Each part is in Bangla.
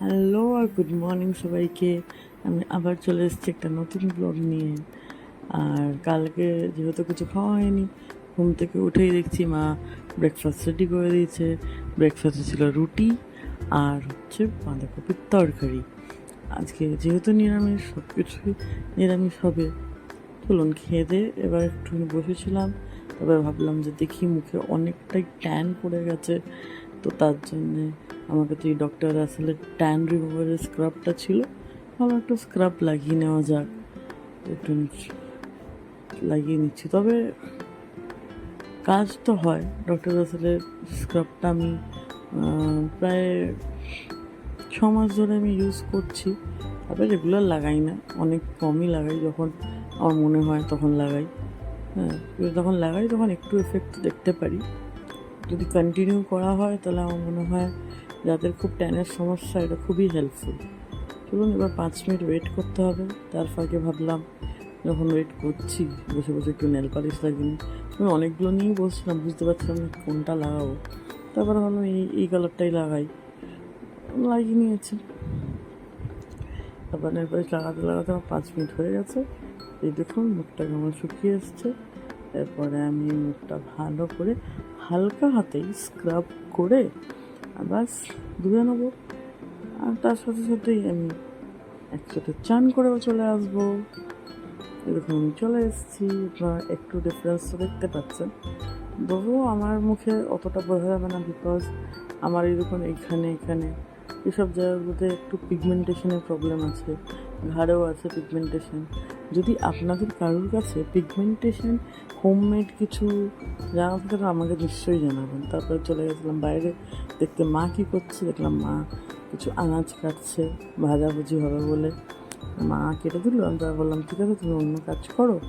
হ্যালো আর গুড মর্নিং সবাইকে। আমি আবার চলে এসেছি একটা নতুন ব্লগ নিয়ে। আর কালকে যেহেতু কিছু খাওয়া হয়নি, ঘুম থেকে উঠেই দেখছি মা ব্রেকফাস্ট রেডি করে দিয়েছে। ব্রেকফাস্টে ছিল রুটি আর হচ্ছে বাঁধাকপির তরকারি। আজকে যেহেতু নিরামিষ সব কিছুই নিরামিষ হবে। চলুন খেয়ে দিয়ে এবার একটুখানি বসেছিলাম। তবে ভাবলাম যে দেখি মুখে অনেকটাই ট্যান পড়ে গেছে। তো তার জন্যে আমাকে তো এই ডক্টর আসলে ট্যান রিমুভারের স্ক্রাবটা ছিল। ভালো একটু স্ক্রাব লাগিয়ে নেওয়া যাক। একটু লাগিয়ে নিচ্ছি। তবে কাজ তো হয়। ডক্টর আসলের স্ক্রাবটা আমি প্রায় ছ মাস ধরে আমি ইউজ করছি। তবে রেগুলার লাগাই না। অনেক কমই লাগাই। যখন আমার মনে হয় তখন লাগাই। হ্যাঁ যখন লাগাই তখন একটু এফেক্ট দেখতে পারি। যদি কন্টিনিউ করা হয় তাহলে আমার মনে হয় যাদের খুব ট্যানের সমস্যা, এটা খুবই হেল্পফুল চলুন এবার পাঁচ মিনিট ওয়েট করতে হবে। তার ফাঁকে ভাবলাম, যখন ওয়েট করছি, বসে বসে একটু নেল পালিশ লাগিনি আমি অনেকগুলো নিয়েই বসছিলাম বুঝতে পারছিলাম না কোনটা লাগাবো। তারপরে ভাবলাম, এই এই কালারটাই লাগাই। লাগিয়ে নিয়েছি। তারপর নেল পালিশ লাগাতে লাগাতে আমার পাঁচ মিনিট হয়ে গেছে। এই দেখুন, মুখটা কেমন শুকিয়ে এসছে। এরপরে আমি মুখটা ভালো করে হালকা হাতেই স্ক্রাব করে বাস ধুয়ে নেব। আর তার সাথে সাথেই আমি একসাথে চান করেও চলে আসব। এরকম আমি চলে এসেছি। আপনারা একটু ডিফারেন্স দেখতে পাচ্ছেন। তবুও আমার মুখে অতটা বোঝা যাবে না বিকজ আমার এরকম এখানে এখানে এসব জায়গাগুলোতে একটু পিগমেন্টেশনের প্রবলেম আছে। ঘাড়েও আছে পিগমেন্টেশন যদি আপনাদের কারোর কাছে পিগমেন্টেশন হোমমেড কিছু জানা থাকে আমাকে নিশ্চয়ই জানাবেন। তারপরে চলে গেছিলাম বাইরে, দেখতে মা কী করছে, দেখলাম মা কিছু আনাজ কাটছে, ভাজাভুজি হবে বলে। মা কেটে দিল, আমি বললাম, ঠিক আছে, তুমি অন্য কাজ করো।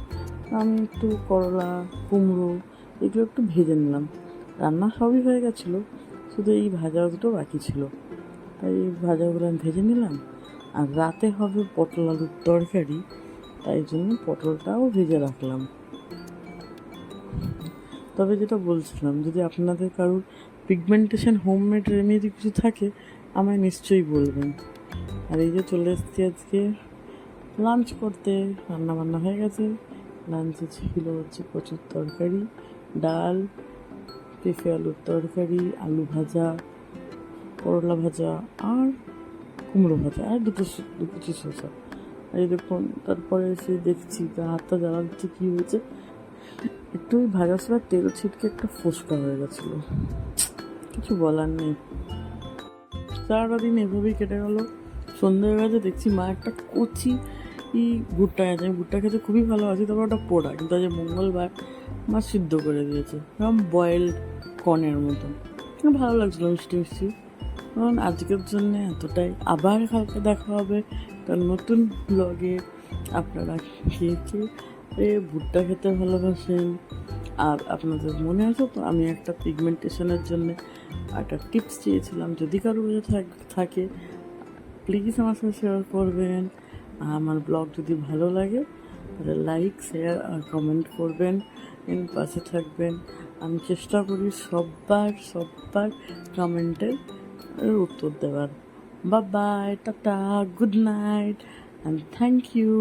আমি একটু করলা, কুমড়ো, এগুলো একটু ভেজে নিলাম। রান্না সবই হয়ে গেছিল, শুধু এই ভাজা দুটো বাকি ছিল। তাই এই ভাজাগুলো আমি ভেজে নিলাম। আর রাতে হবে পটল আলুর তরকারি। তাই জন্য পটলটাও ভেজে রাখলাম। তবে যেটা বলছিলাম, যদি আপনাদের কারোর পিগমেন্টেশন হোমমেড রেমেডি কিছু থাকে, আমায় নিশ্চয়ই বলবেন। আর এই যে চলে এসেছি আজকে লাঞ্চ করতে। রান্না বান্না হয়ে গেছে। লাঞ্চে ছিল হচ্ছে কচুর তরকারি, ডাল, পেঁপে আলুর তরকারি, আলু ভাজা, করলা ভাজা আর কুমড়ো ভাজা আর দুটো শু- দু কুচি শসা দেখুন, তারপরে এসে দেখছি গা হাতটা জ্বালা দিচ্ছে, কী হয়েছে? একটু ওই ভাজার সময় তেল ছিটকে একটা ফোসকা হয়ে গেছিল। কিছু বলার নেই। সারাটা দিন এভাবেই কেটে গেল। সন্ধ্যে গেছে দেখছি মা একটা কচি ই ভুট্টা আছে আমি ভুট্টা খেতে খুবই ভালো আছি তবে ওটা পোড়া, কিন্তু আজ মঙ্গলবার মা সিদ্ধ করে দিয়েছে এরকম বয়েলড কর্নের আমার ভালো লাগছিল, মিষ্টি মিষ্টি। কারণ আজকের জন্য এতটাই। আবার কালকে দেখা হবে তার নতুন ব্লগে আপনারা কে এ ভুট্টা খেতে ভালোবাসেন? আর আপনাদের মনে আছে তো আমি একটা পিগমেন্টেশনের জন্য একটা টিপস চেয়েছিলাম। যদি কারও কাছে থাক- প্লিজ আমার সাথে শেয়ার করবেন। আমার ব্লগ যদি ভালো লাগে, তাহলে লাইক শেয়ার আর কমেন্ট করবেন। এর পাশে থাকবেন। আমি চেষ্টা করি সববার সববার কমেন্টের উত্তর দেওয়ার বা bye tata good night and thank you